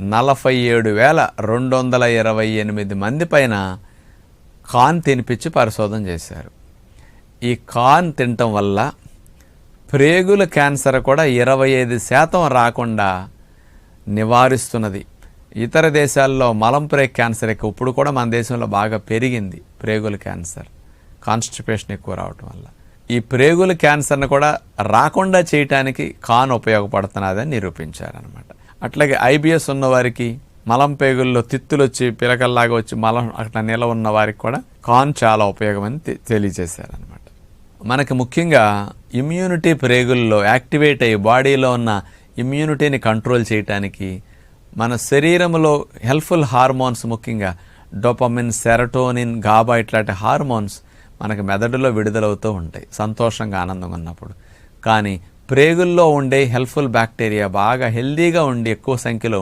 నలభై ఏడు వేల రెండు వందల ఇరవై ఎనిమిది మంది పైన కాన్ తినిపించి పరిశోధన చేశారు. ఈ కాన్ తినటం వల్ల ప్రేగుల క్యాన్సర్ కూడా ఇరవై ఐదు శాతం రాకుండా నివారిస్తున్నది. ఇతర దేశాల్లో మలం ప్రేగ్ క్యాన్సర్ ఎక్కువ. ఇప్పుడు కూడా మన దేశంలో బాగా పెరిగింది ప్రేగుల క్యాన్సర్. కాన్స్టిపేషన్ ఎక్కువ రావటం వల్ల. ఈ ప్రేగుల క్యాన్సర్ను కూడా రాకుండా చేయటానికి కాన్ ఉపయోగపడుతున్నదని నిరూపించారనమాట అట్లాగే ఐబిఎస్ ఉన్నవారికి మలం పేగుల్లో తిత్తులు వచ్చి పిలకల్లాగా వచ్చి మలం అట్లా నిల ఉన్న వారికి కూడా కాన్ చాలా ఉపయోగమని తెలియజేశారనమాట మనకి ముఖ్యంగా ఇమ్యూనిటీ ప్రేగుల్లో యాక్టివేట్ అయ్యి బాడీలో ఉన్న ఇమ్యూనిటీని కంట్రోల్ చేయటానికి మన శరీరంలో హెల్ప్ఫుల్ హార్మోన్స్ ముఖ్యంగా డోపమిన్ సెరటోనిన్ గాబా ఇట్లాంటి హార్మోన్స్ మనకి మెదడులో విడుదలవుతూ ఉంటాయి. సంతోషంగా ఆనందంగా ఉన్నప్పుడు. కానీ ప్రేగుల్లో ఉండే హెల్ప్ఫుల్ బ్యాక్టీరియా బాగా హెల్దీగా ఉండి ఎక్కువ సంఖ్యలో